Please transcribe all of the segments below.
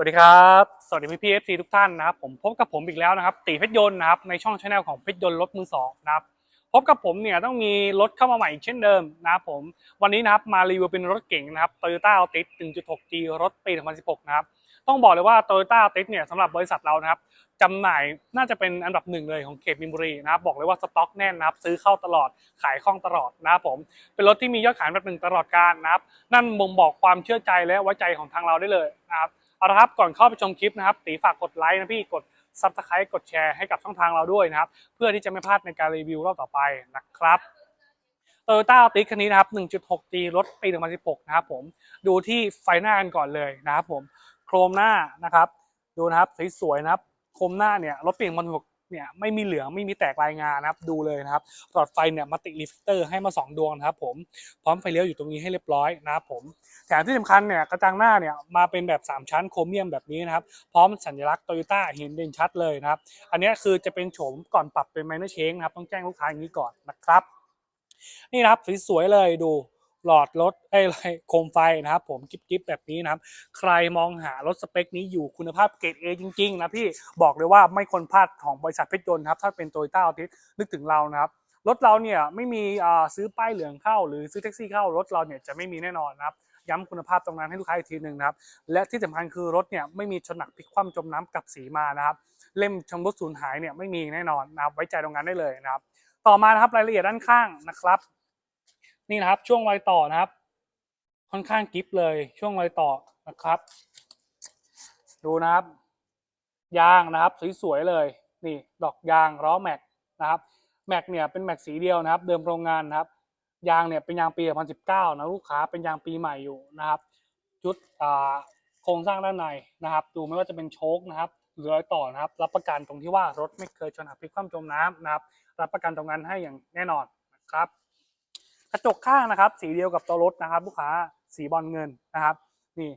สวัสดีครับ สวัสดีพี่พีเอฟซีทุกท่านนะครับ ผมพบกับผมอีกแล้วนะครับ ตีเพชรยนต์นะครับในช่องชาแนลของเพชรยนต์รถมือสองนะครับพบกับผมเนี่ยต้องมีรถเข้ามาใหม่เช่นเดิมนะครับผมวันนี้นะครับมารีวิวเป็นรถเก๋งนะครับ Toyota Altis 1.6G รถปี 2016 นะครับ ต้องบอกเลยว่า Toyota Altis เนี่ยสำหรับบริษัทเรานะครับจำหน่ายน่าจะเป็นอันดับหนึ่งเลยของเขตมินบุรีนะครับบอกเลยว่าสต็อกแน่นนะครับซื้อเข้าตลอดขายคล่องตลอดนะครับผมเป็นรถที่มียอดขายแบบหนึ่งตลอดการนะครับนั่นบ่งบอกความเชื่อใจและไว้ใจของทางเราได้เลยนะครับ เอาละครับก่อนเข้าไปชมคลิปนะครับตีฝากกดไลค์นะพี่กดซับสไครต์กดแชร์ให้กับช่องทางเราด้วยนะครับ เพื่อที่จะไม่พลาดในการรีวิวรอบต่อไปนะครับโตโยต้าติคันนี้นะครับ 1.6G รถปี 2016 นะครับผมดูที่ไฟหน้ากันก่อนเลยนะครับผมโครมหน้านะครับ ดูนะครับสวยๆนะครับโครมหน้าเนี่ยรถปี 2016 เนี่ยไม่มีเหลืองไม่มีแตกลายงานนะครับดูเลยนะครับหลอดไฟเนี่ยมาติรีเฟกเตอร์ให้มาสองดวงนะครับผมพร้อมไฟเลี้ยวอยู่ตรงนี้ให้เรียบร้อยนะครับผมแถมที่สำคัญเนี่ยกระจังหน้าเนี่ยมาเป็นแบบ 3 ชั้นโครเมียมแบบนี้นะครับพร้อมสัญลักษณ์โตโยต้าเห็นเด่นชัดเลยนะครับอันนี้คือจะเป็นโฉมก่อนปรับเป็นไมเนอร์เชงนะครับต้องแจ้งลูกค้าอย่างนี้ก่อนนะครับนี่นะครับสวยๆเลยดู หลอดรถไอ้ยอะไรโคมไฟนะครับ ผมกิ๊บๆแบบนี้นะครับ ใครมองหารถสเปคนี้อยู่คุณภาพเกรด A จริงๆนะพี่บอกเลยว่าไม่ควรพลาดของบริษัทเพชรยนต์ครับถ้าเป็นโตโยต้าอทิสนึกถึงเรานะครับรถเราเนี่ยไม่มีซื้อป้ายเหลืองเข้า หรือซื้อแท็กซี่เข้ารถเราเนี่ยจะไม่มีแน่นอนนะครับย้ำคุณภาพตรงนั้นให้ลูกค้าอีกทีหนึ่งนะครับ และที่สำคัญคือรถเนี่ยไม่มีชนหนักพลิกคว่ำจมน้ำกับสีมานะครับ เล่มชำรุดสูญหายเนี่ยไม่มีแน่นอนนะครับไว้ใจตรงนั้นได้เลยนะครับ ต่อมานะครับรายละเอียดด้านข้างนะครับ นี่นะครับ ช่วงรอยต่อนะครับ ค่อนข้างกิฟเลย ช่วงรอยต่อนะครับ ดูนะครับ ยางนะครับสวยๆเลย นี่ ดอกยางล้อแม็กนะครับแม็กเนี่ยเป็นแม็กสีเดียวนะครับ เดิมโรงงานนะครับ ยางเนี่ยเป็นยางปี 2019 นะลูกค้าเป็นยางปีใหม่อยู่นะครับชุดโครงสร้างด้านในนะครับ ดูไม่ว่าจะเป็นโชคนะครับหรือรอยต่อนะครับ รับประกันตรงที่ว่ารถไม่เคยชนหักพลิกคว่ำจมน้ำนะครับ รับประกันตรงนั้นให้อย่างแน่นอนนะครับ กระจกข้างนะครับ สีเดียวกับตัวรถนะครับ ลูกค้าสีบอลเงินนะครับ นี่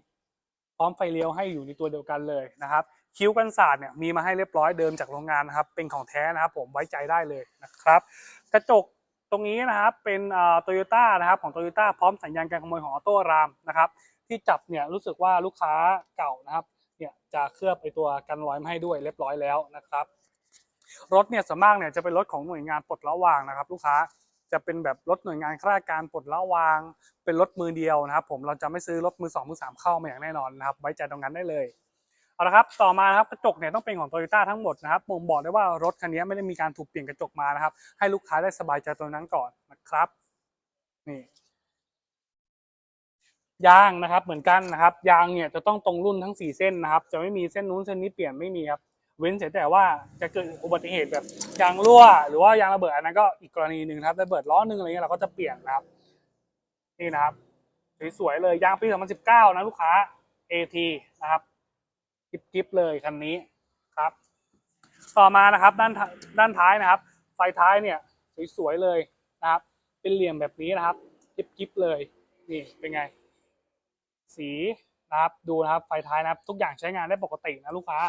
พร้อมไฟเลี้ยวให้อยู่ในตัวเดียวกันเลยนะครับ คิ้วกันศาสตร์เนี่ยมีมาให้เรียบร้อยเดิมจากโรงงานนะครับ เป็นของแท้นะครับผมไว้ใจได้เลยนะครับ กระจกตรงนี้นะครับเป็นโตโยต้านะครับของโตโยต้าพร้อมสัญญาณการขโมยของออโต้รามนะครับ ที่จับเนี่ยรู้สึกว่าลูกค้าเก่านะครับเนี่ยจะเคลือบไอตัวกันรอยมาให้ด้วยเรียบร้อยแล้วนะครับ รถเนี่ยส่วนมากเนี่ยจะเป็นรถของหน่วยงานปลดละวางนะครับ ลูกค้า จะเป็นแบบรถหน่วยงานข้าราชการปลดละวาง เป็นรถมือเดียวนะครับ ผมเราจะไม่ซื้อรถมือสองมือสามเข้ามาอย่างแน่นอนนะครับ ไว้ใจตรงนั้นได้เลยเอาละครับต่อมานะครับกระจกเนี่ยต้องเป็นของโตโยต้าทั้งหมดนะครับผมบอกได้ว่ารถคันนี้ไม่ได้มีการถูกเปลี่ยนกระจกมานะครับ ให้ลูกค้าได้สบายใจตัวนั้นก่อนนะครับนี่ยางนะครับเหมือนกันนะครับ ยางเนี่ยจะต้องตรงรุ่นทั้งสี่เส้นนะครับ จะไม่มีเส้นนู้นเส้นนี้เปลี่ยนไม่มีครับ เว้นเสียแต่ว่าจะเกิดอุบัติเหตุแบบยางรั่ว หรือว่ายางระเบิดอันนั้นก็อีกกรณีหนึ่งครับระเบิดล้อหนึ่งอะไรเงี้ยเราก็จะเปลี่ยนนะครับ นี่นะครับสวยๆเลยยางปี 2019 นะลูกค้า AT นะครับกิ๊บๆเลยคันนี้ครับ ต่อมานะครับด้านด้านท้ายนะครับ ไฟท้ายเนี่ยสวยๆเลยนะครับ เป็นเหลี่ยมแบบนี้นะครับกิ๊บๆเลยนี่เป็นไง สีนะครับดูนะครับไฟท้ายนะครับ ทุกอย่างใช้งานได้ปกตินะลูกค้า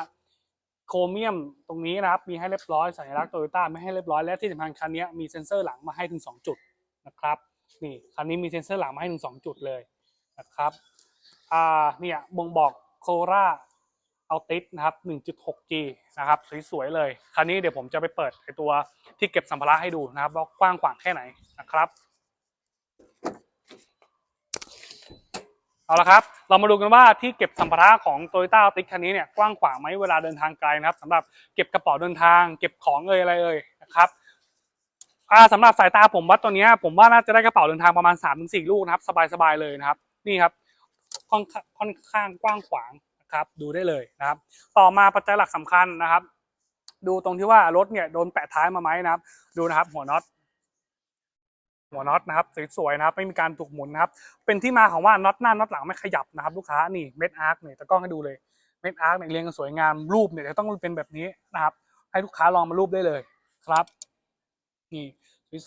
โครเมียมตรงนี้นะครับมีให้เรียบร้อยสัญลักษณ์โตโยต้าไม่ให้เรียบร้อยและที่สำคัญคันนี้มีเซ็นเซอร์หลังมาให้ถึง 2 จุดนะครับนี่คันนี้มีเซ็นเซอร์หลังมาให้ถึง 2 จุดเลยนะครับอ่าเนี่ยบ่งบอกโคราเอาติสนะครับ 1.6G นะครับสวยๆเลย คันนี้เดี๋ยวผมจะไปเปิดไอตัวที่เก็บสัมภาระให้ดูนะครับว่ากว้างขวางแค่ไหนนะครับ เอาละครับ เรามาดูกันว่าที่เก็บสัมภาระของ t o y ต้าติกคันนี้เนี่ยกว้างขวางไหมเวลาเดินทางไกลนะครับสำหรับเก็บกระเป๋าเดินทาง เก็บของเอ่ยอะไรเอ่ยนะครับอ่าสำหรับสายตาผมวัดตัวเนี้ยผมว่าน่าจะได้กระเป๋าเดินทางประมาณ3าถึงสลูกนะครับสบายๆเลยนะครับ นี่ครับค่อนข้างค่อนข้างกว้างขวางนะครับ ดูได้เลยนะครับ ต่อมาปัจจัยหลักสำคัญนะครับ ดูตรงที่ว่ารถเนี่ยโดนแปะท้ายมาไหมนะครับ ดูนะครับ หัวน็อต หัวน็อตนะครับสวยๆนะครับไม่มีการถูกหมุนนะครับเป็นที่มาของว่าน็อตหน้าน็อตหลังไม่ขยับนะครับลูกค้านี่เม็ดอาร์คเนี่ยตะกล้องให้ดูเลยเม็ดอาร์คเนี่ยเรียงกันสวยงามรูปเนี่ยจะต้องเป็นแบบนี้นะครับให้ลูกค้าลองมารูปได้เลยครับนี่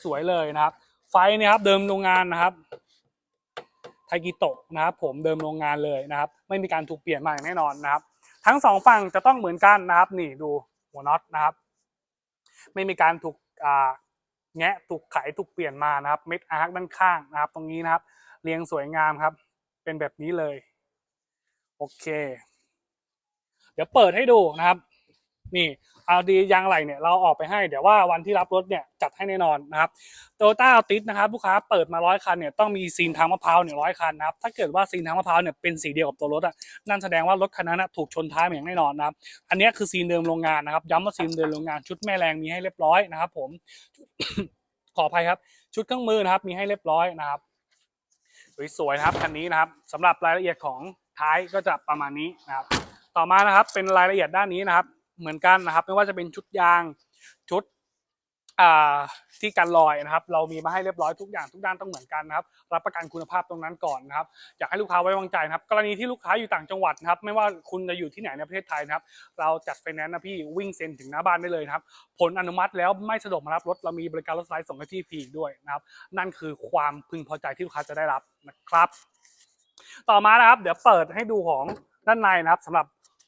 สวยๆเลยนะครับ ไฟเนี่ยครับเดิมโรงงานนะครับไทกิโตะนะครับผมเดิมโรงงานเลยนะครับ ไม่มีการถูกเปลี่ยนมาอย่างแน่นอนนะครับ ทั้งสองฝั่งจะต้องเหมือนกันนะครับ นี่ดูหัวน็อตนะครับ ไม่มีการถูกอ่า แงะถูกไขถูกเปลี่ยนมานะครับเม็ดอาร์คด้านข้างนะครับ ตรงนี้นะครับ เรียงสวยงามครับ เป็นแบบนี้เลย โอเค เดี๋ยวเปิดให้ดูนะครับ นี่อาดียางไหลเนี่ยเราออกไปให้เดี๋ยวว่าวันที่รับรถเนี่ยจัดให้แน่นอนนะครับโตโยต้าติสนะครับลูกค้าเปิดมาร้อยคันเนี่ยต้องมีซีนทางมะพร้าวเนี่ยร้อยคันนะครับถ้าเกิดว่าซีนทางมะพร้าวเนี่ยเป็นสีเดียวกับตัวรถอะนั่นแสดงว่ารถคันนั้นนะถูกชนท้ายมาอย่างแน่นอนนะครับอันนี้คือซีนเดิมโรงงานนะครับย้ำว่าซีนเดิมโรงงานชุดแม่แรงมีให้เรียบร้อยนะครับ ผมขออภัยครับ ชุดเครื่องมือนะครับ มีให้เรียบร้อยนะครับสวยๆนะครับคันนี้นะครับสำหรับรายละเอียดของท้ายก็จะประมาณนี้นะครับ ต่อมานะครับเป็นรายละเอียดด้านนี้นะครับ เหมือนกันนะครับ ไม่ว่าจะเป็นชุดยางชุดอ่าที่กันรอยนะครับ เรามีมาให้เรียบร้อยทุกอย่างทุกด้านต้องเหมือนกันนะครับ รับประกันคุณภาพตรงนั้นก่อนนะครับอยากให้ลูกค้าไว้วางใจนะครับ กรณีที่ลูกค้าอยู่ต่างจังหวัดนะครับ ไม่ว่าคุณจะอยู่ที่ไหนในประเทศไทยนะครับ เราจัดไฟแนนซ์นะพี่วิ่งเซ็นถึงหน้าบ้านได้เลยนะครับ ผลอนุมัติแล้วไม่สะดวกมารับรถเรามีบริการรถสไลด์ส่งให้ที่ฟรีด้วยนะครับ นั่นคือความพึงพอใจที่ลูกค้าจะได้รับนะครับ ต่อมานะครับ เดี๋ยวเปิดให้ดูของด้านในนะครับสำหรับ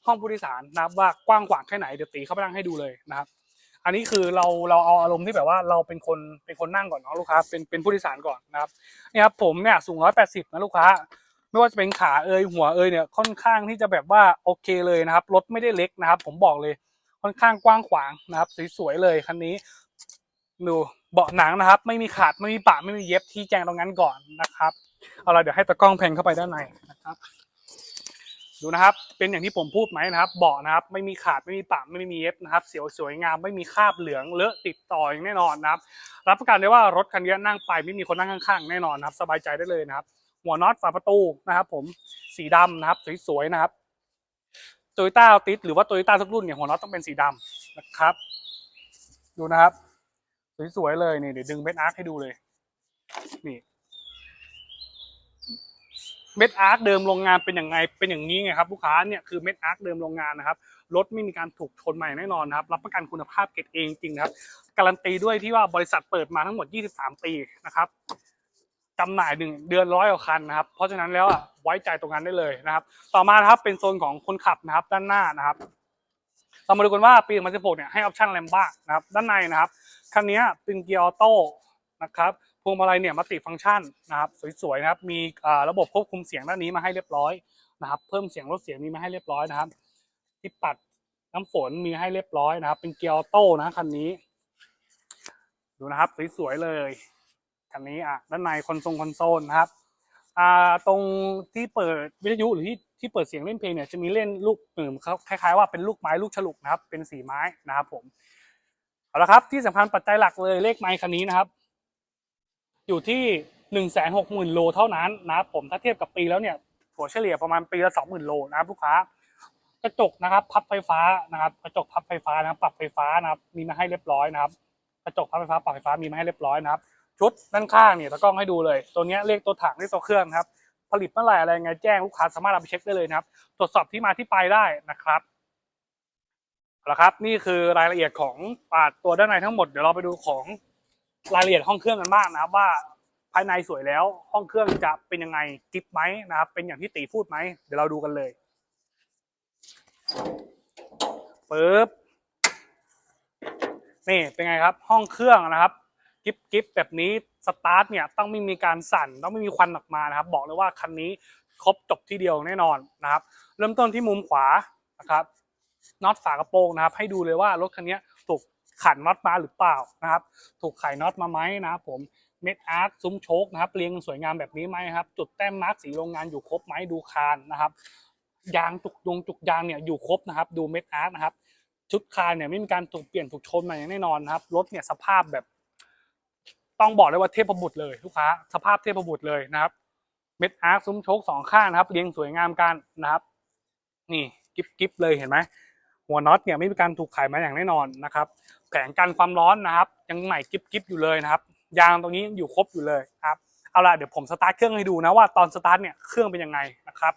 ห้องผู้โดยสารนะครับว่ากว้างขวางแค่ไหนเดี๋ยวตีเข้าไปนั่งให้ดูเลยนะครับอันนี้คือเราเราเอาอารมณ์ที่แบบว่าเราเป็นคนเป็นคนนั่งก่อนเนาะลูกค้าเป็นเป็นผู้โดยสารก่อนนะครับนี่ครับผมเนี่ยสูงร้อยแปดสิบนะลูกค้า ไม่ว่าจะเป็นขาเอยหัวเอยเนี่ยค่อนข้างที่จะแบบว่าโอเคเลยนะครับรถไม่ได้เล็กนะครับ ผมบอกเลยค่อนข้างกว้างขวางนะครับสวยๆเลยคันนี้ดูเบาะหนังนะครับ ไม่มีขาดไม่มีปะไม่มีเย็บที่แจงตรงนั้นก่อนนะครับเอาละเดี๋ยวให้ตะกล้องแพนเข้าไปด้านในนะครับ ดูนะครับ เป็นอย่างที่ผมพูดไหมนะครับ เบาะนะครับ ไม่มีขาด ไม่มีปะไม่มีเย็บนะครับ เสียวสวยงาม ไม่มีคราบเหลือง เลอะติดต่ออย่างแน่นอนนะครับ รับประกันได้ว่ารถคันนี้นั่งไปไม่มีคนนั่งข้างๆ แน่นอนนะครับ สบายใจได้เลยนะครับ หัวน็อตฝาประตูนะครับ ผม สีดำนะครับ สวยๆนะครับโตโยต้าติสหรือว่าโตโยต้าทุกรุ่นเนี่ยหัวน็อตต้องเป็นสีดำนะครับ ดูนะครับ สวยๆเลยนี่เดี๋ยวดึงเม็ดอาร์คให้ดูเลย นี่ เม็ดอาร์คเดิมโรงงานเป็นอย่างไงเป็นอย่างนี้ไงครับลูกค้าเนี่ยคือเม็ดอาร์คเดิมโรงงานนะครับรถไม่มีการถูกชนใหม่แน่นอนนะครับรับประกันคุณภาพเกรดเองจริงครับการันตีด้วยที่ว่าบริษัทเปิดมาทั้งหมด 23 ปีนะครับจำหน่ายหนึ่งเดือนร้อยกว่าคันนะครับเพราะฉะนั้นแล้วอะไว้ใจตรงนั้นได้เลยนะครับ ต่อมาครับเป็นโซนของคนขับนะครับด้านหน้านะครับเรามาดูกันว่าปี 2016 เนี่ยให้ออปชั่นอะไรบ้างนะครับ ด้านในนะครับคันนี้เป็นเกียร์ออโต้นะครับ วงมาลัยเนี่ยมัลติฟังก์ชันนะครับสวยๆนะครับมีระบบควบคุมเสียงด้านนี้มาให้เรียบร้อยนะครับ เพิ่มเสียงลดเสียงมีมาให้เรียบร้อยนะครับ ที่ปัดน้ำฝนมีให้เรียบร้อยนะครับ เป็นเกียร์ออโต้นะคันนี้ ดูนะครับสวยๆเลยคันนี้อะด้านในคอนโซลคอนโซลนะครับอ่าตรงที่เปิดวิทยุหรือที่ที่เปิดเสียงเล่นเพลงเนี่ยจะมีเล่นลูกเออเขาคล้ายๆว่าเป็นลูกไม้ลูกฉลุกนะครับ เป็นสีไม้นะครับผมเอาละครับที่สำคัญปัจจัยหลักเลยเลขไม้คันนี้นะครับ อยู่ที่หนึ่งแสหกหมื่นโลเท่านั้นนะครับผมถ้าเทียบกับปีแล้วเนี่ยถัวเฉลี่ยประมาณปีละสองหมื่นโลนะครับลูกค้ากระจกนะครับ พับไฟฟ้านะครับ กระจกพับไฟฟ้านะครับปรับไฟฟ้านะครับ มีมาให้เรียบร้อยนะครับ กระจกพับไฟฟ้าปรับไฟฟ้ามีมาให้เรียบร้อยนะครับ ชุดด้านข้างเนี่ยตะกล้องให้ดูเลย ตัวเนี้ยเลขตัวถังเลขตัวเครื่องครับ ผลิตเมื่อไหร่อะไรไงแจ้งลูกค้าสามารถเอาไปเช็คได้เลยนะครับ ตรวจสอบที่มาที่ไปได้นะครับเอาละครับ นี่คือรายละเอียดของอ่าตัวด้านในทั้งหมด เดี๋ยวเราไปดูของ รายละเอียดห้องเครื่องกันบ้างนะครับว่าภายในสวยแล้วห้องเครื่องจะเป็นยังไงกิฟไหมนะครับ เป็นอย่างที่ตีพูดไหมเดี๋ยวเราดูกันเลยปึ๊บนี่เป็นไงครับห้องเครื่องนะครับกิฟกิฟแบบนี้สตาร์ทเนี่ยต้องไม่มีการสั่นต้องไม่มีควันออกมานะครับ บอกเลยว่าคันนี้ครบจบที่เดียวแน่นอนนะครับ เริ่มต้นที่มุมขวานะครับน็อตฝากระโปรงนะครับ ให้ดูเลยว่ารถคันนี้ ขันน็อตมาหรือเปล่านะครับ ถูกไขน็อตมาไหมนะครับผมเม็ดอาร์คซุ้มโชคนะครับเรียงสวยงามแบบนี้ไหมครับ จุดแต้มมาร์กสีโรงงานอยู่ครบไหมดูคานนะครับ ยางจุกยงจุกยางเนี่ยอยู่ครบนะครับ ดูเม็ดอาร์คนะครับ ชุดคานเนี่ยไม่มีการถูกเปลี่ยนถูกชนมาอย่างแน่นอนนะครับรถเนี่ยสภาพแบบ ต้องบอกเลยว่าเทพบุตรเลยลูกค้า สภาพเทพบุตรเลยนะครับ เม็ดอาร์คซุ้มโชคสองข้างนะครับเรียงสวยงามกันนะครับ นี่กิฟกิฟเลยเห็นไหมหัวน็อตเนี่ยไม่มีการถูกไขมาอย่างแน่นอนนะครับ แผงกันความร้อนนะครับ ยังใหม่กิฟกิฟอยู่เลยนะครับ ยางตรงนี้ยังอยู่ครบอยู่เลยครับเอาล่ะเดี๋ยวผมสตาร์ทเครื่องให้ดูนะว่าตอนสตาร์ทเนี่ยเครื่องเป็นยังไงนะครับ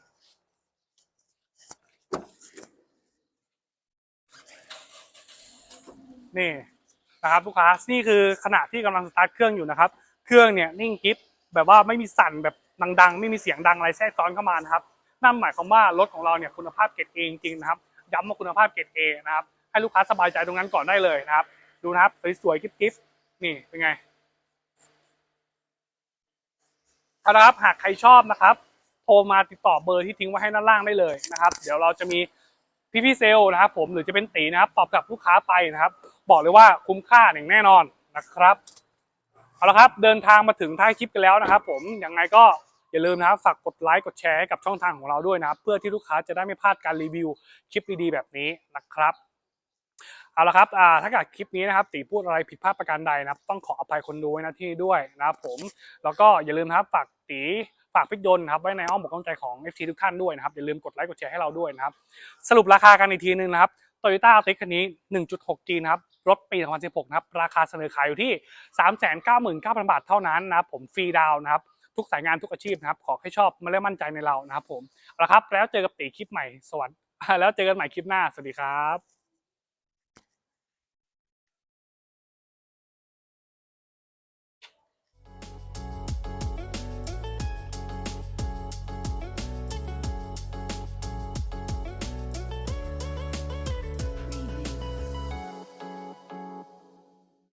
นี่นะครับลูกค้านี่คือขณะที่กำลังสตาร์ทเครื่องอยู่นะครับ เครื่องเนี่ยนิ่งกิฟแบบว่าไม่มีสั่นแบบดังๆ ไม่มีเสียงดังอะไรแทรกซ้อนเข้ามานะครับนั่นหมายความว่ารถของเราเนี่ยคุณภาพเกรดเอจริงๆนะครับย้ำว่าคุณภาพเกรดเอนะครับ ให้ลูกค้าสบายใจตรงนั้นก่อนได้เลยนะครับ ดูนะครับสวยๆกริฟๆนี่เป็นไงเอาละครับหากใครชอบนะครับ โทรมาติดต่อเบอร์ที่ทิ้งไว้ให้ด้านล่างได้เลยนะครับ เดี๋ยวเราจะมีพี่พี่ๆเซลนะครับ ผมหรือจะเป็นตีนะครับตอบกลับลูกค้าไปนะครับ บอกเลยว่าคุ้มค่าอย่างแน่นอนนะครับเอาละครับเดินทางมาถึงท้ายคลิปกันแล้วนะครับ ผมยังไงก็อย่าลืมนะครับฝากกดไลค์กดแชร์ให้กับช่องทางของเราด้วยนะครับ เพื่อที่ลูกค้าจะได้ไม่พลาดการรีวิวคลิปดีๆแบบนี้นะครับ เอาละครับถ้าเกิดคลิปนี้นะครับตีพูดอะไรผิดพลาดประการใดนะครับ ต้องขออภัยคนดูไว้น้าที่ด้วยนะครับผมแล้วก็อย่าลืมนะครับฝากตีฝากพิจยนต์ครับไว้ในอ้อมอกอ้อมใจของ FC ทุกท่านด้วยนะครับอย่าลืมกดไลค์กดแชร์ให้เราด้วยนะครับ สรุปราคากันอีกทีนึงนะครับ Toyota a l t i คันนี้ 1.6G นะครับรถปี 2016 นะครับ ราคาเสนอขายอยู่ที่ 399,000 บาทเท่านั้นนะครับผมฟรีดาวน์นะครับ ทุกสายงานทุกอาชีพนะครับ ขอให้ชอบมาเล่มั่นใจในเรานะครับผมเอาละครับ แล้วเจอกับตีคลิปใหม่สวัสดีแล้วเจอกันใหม่คลิปหน้า สวัสดีครับ